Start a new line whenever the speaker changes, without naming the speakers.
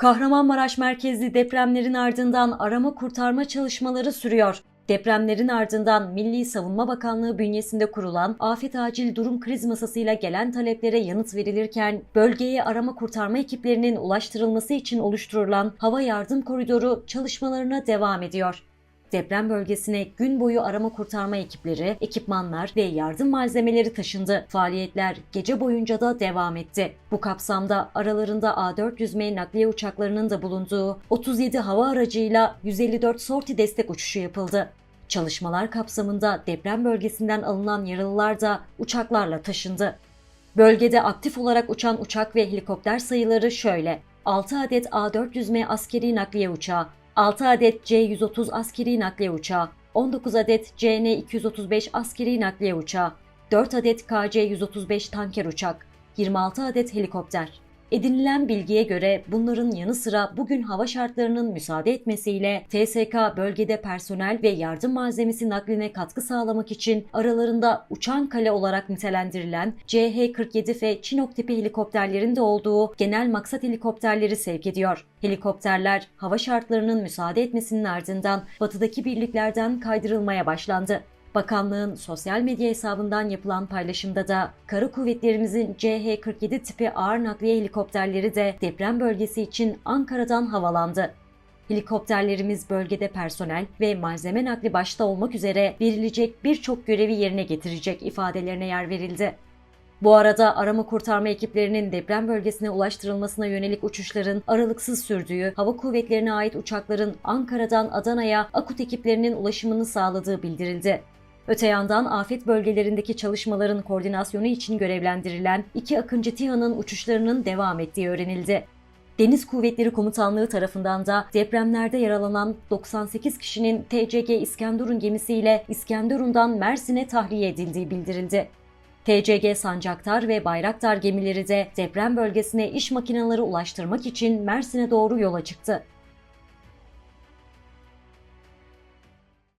Kahramanmaraş merkezli depremlerin ardından arama kurtarma çalışmaları sürüyor. Depremlerin ardından Milli Savunma Bakanlığı bünyesinde kurulan Afet Acil Durum Kriz Masası'yla gelen taleplere yanıt verilirken bölgeye arama kurtarma ekiplerinin ulaştırılması için oluşturulan hava yardım koridoru çalışmalarına devam ediyor. Deprem bölgesine gün boyu arama kurtarma ekipleri, ekipmanlar ve yardım malzemeleri taşındı. Faaliyetler gece boyunca da devam etti. Bu kapsamda aralarında A400M nakliye uçaklarının da bulunduğu 37 hava aracıyla 154 sorti destek uçuşu yapıldı. Çalışmalar kapsamında deprem bölgesinden alınan yaralılar da uçaklarla taşındı. Bölgede aktif olarak uçan uçak ve helikopter sayıları şöyle. 6 adet A400M askeri nakliye uçağı, 6 adet C-130 askeri nakliye uçağı, 19 adet CN-235 askeri nakliye uçağı, 4 adet KC-135 tanker uçak, 26 adet helikopter. Edinilen bilgiye göre bunların yanı sıra bugün hava şartlarının müsaade etmesiyle TSK bölgede personel ve yardım malzemesi nakline katkı sağlamak için aralarında uçan kale olarak nitelendirilen CH-47 ve Chinook tipi helikopterlerin de olduğu genel maksat helikopterleri sevk ediyor. Helikopterler hava şartlarının müsaade etmesinin ardından batıdaki birliklerden kaydırılmaya başlandı. Bakanlığın sosyal medya hesabından yapılan paylaşımda da kara kuvvetlerimizin CH-47 tipi ağır nakliye helikopterleri de deprem bölgesi için Ankara'dan havalandı. Helikopterlerimiz bölgede personel ve malzeme nakli başta olmak üzere verilecek birçok görevi yerine getirecek ifadelerine yer verildi. Bu arada arama kurtarma ekiplerinin deprem bölgesine ulaştırılmasına yönelik uçuşların aralıksız sürdüğü, hava kuvvetlerine ait uçakların Ankara'dan Adana'ya akut ekiplerinin ulaşımını sağladığı bildirildi. Öte yandan afet bölgelerindeki çalışmaların koordinasyonu için görevlendirilen iki Akıncı TİHA'nın uçuşlarının devam ettiği öğrenildi. Deniz Kuvvetleri Komutanlığı tarafından da depremlerde yaralanan 98 kişinin TCG İskenderun gemisiyle İskenderun'dan Mersin'e tahliye edildiği bildirildi. TCG Sancaktar ve Bayraktar gemileri de deprem bölgesine iş makineleri ulaştırmak için Mersin'e doğru yola çıktı.